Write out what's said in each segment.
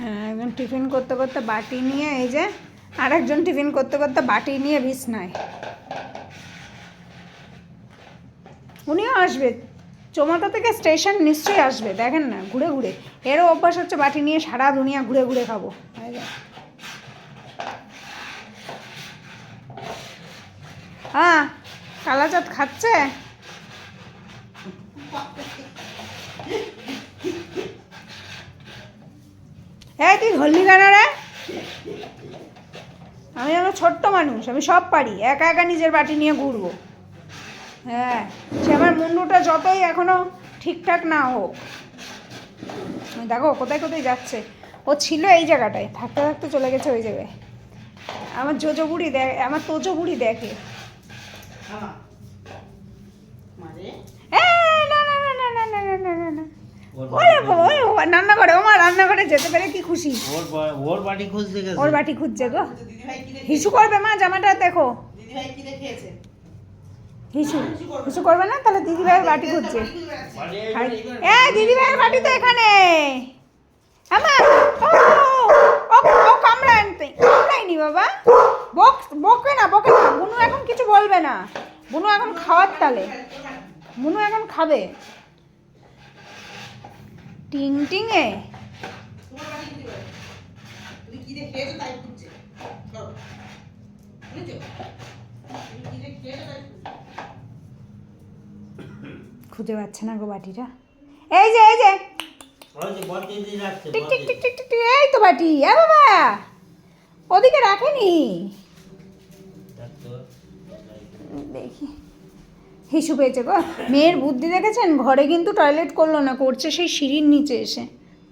হ্যাঁ একজন টিফিন করতে করতে বাটি নিয়ে এই যে আর একজন টিফিন করতে করতে বাটি নিয়ে বিছনায়। উনিও আসবে। চমাতা থেকে স্টেশন নিশ্চয়ই আসবে, দেখেন না, ঘুরে ঘুরে। এরও অভ্যাস হচ্ছে বাটি নিয়ে সারা দুনিয়া ঘুরে ঘুরে খাব। হ্যাঁ কালাচাঁদ খাচ্ছে? এই তুই ধরলি কেন রে? আমি আমার ছোট্ট মানুষ, আমি সব পারি, একা একা নিজের বাটি নিয়ে ঘুরবো। হ্যাঁ সে আমার মুন্ডুটা যতই এখনও ঠিকঠাক না হোক। দেখো, কোথায় কোথায় যাচ্ছে? ও ছিল এই জায়গাটায়, থাকতে থাকতে চলে গেছে ওই জায়গায়। আমার জোজো বুড়ি দেখ, আমার তোজো বুড়ি দেখে। বাবা, রান্নাঘরে ও মা রান্নাঘরে যেতে পেরে কি খুশি? ওর ওর বাড়ি খুঁজতে গেছে। ওর বাটি খুঁজছে গো। হিসু করবে মা জামাটা দেখো। দিদিভাই কি রেখেছে হিসু হিসু করবে না? তাহলে দিদি ভাইয়ের বাটি খুঁজছে। এ দিদি ভাইয়ের বাটি তো এখানে। আমা ও ও ও কামড়ায়নি কামড়ায়নি বাবা। বক বকে না বকে না। বুনু এখন কিছু বলবে না। বুনু এখন খাওয়ার তালে। বুনু এখন খাবে। খেয়েছো টিং এ খুঁজে পাচ্ছে না গো বাটিটা। এই যে এই যে। টিক টিক, এই তো বাটি। এ বাবা ওদিকে রাখেনি। দেখি। হিসু পেয়েছে গো। মেয়ের বুদ্ধি দেখেছেন? ঘরে কিন্তু টয়লেট করল না করছে সেই সিঁড়ির নিচে এসে।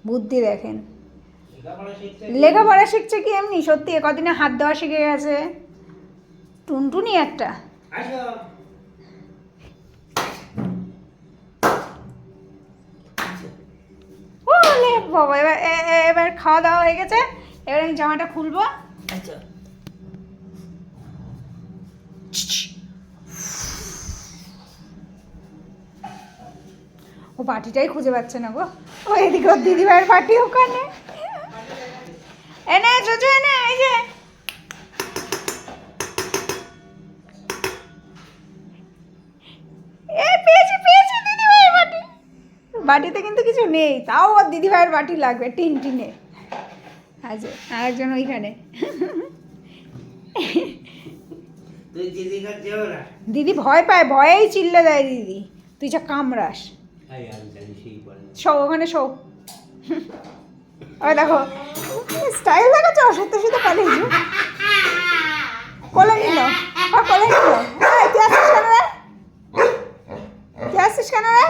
বুদ্ধি দেখেন। লেখাপড়া শিখছে শিখছে কি এমনি? সত্যি কদিনে হাত দেওয়া শিখে গেছে। টুনটুনি একটা। বাবা এবার এবার খাওয়া দাওয়া হয়ে গেছে। এবার আমি জামাটা খুলবো। আচ্ছা। ও পার্টিটাই খুঁজে পাচ্ছে না গো। ও এদিকে ওর দিদিভাইয়ের পার্টি ওখানে। এনে জোজো এনে এই যে। বাটিতে কিন্তু কিছু নেই তাও ওর দিদিভাইয়ের বাটি লাগবে টিন টিনে। আচ্ছা আরেকজন ওইখানে। দিদি ভয় পায় ভয়েই চিল্লে দেয় দিদি। তুই যা কামড়াস। শো ওখানে শো ওই দেখো স্টাইল দেখাচ্ছ সত্যি সত্যি পালিয়ে যু কোলে নিল। ও কোলে নিল। তুই আসিস কেন রে? তুই আসিস কেন রে?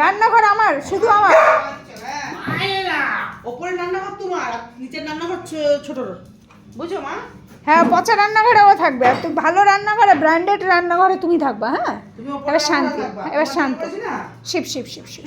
রান্নাঘর আমার শুধু আমার। হ্যাঁ ওপরে রান্নাঘর তোমার আর নিচের রান্নাঘর ছোটর। বুঝো মা? হ্যাঁ পচা রান্নাঘরে ও থাকবে। আর তুমি ভালো রান্নাঘরে ব্র্যান্ডেড রান্নাঘরে তুমি থাকবা হ্যাঁ? এবার শান্তি এবার শান্তি। শিব শিব শিব শিব